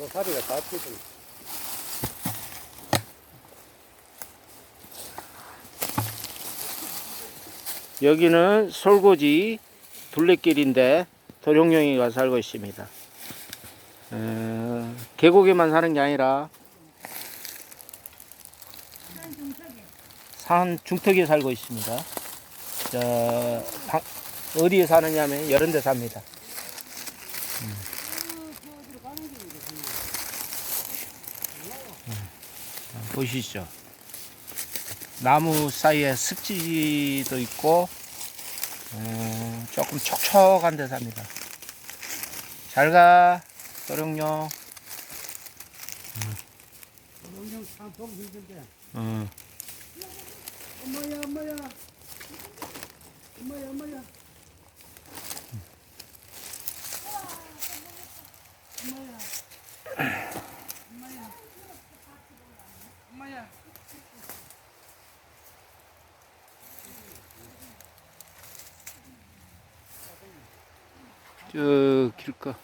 고사리가 다 튀든. 여기는 솔고지 둘레길인데 도룡령이가 살고 있습니다. 에, 계곡에만 사는 게 아니라 산 중턱에 살고 있습니다. 저, 방- 어디에 사느냐면 이런 데 삽니다. 음. 보시죠. 나무 사이에 습지도 있고 음, 조금 촉촉한 데 삽니다. 잘가 도룡령. 영영 상품 힘든데. 음. 엄마야, 저 길가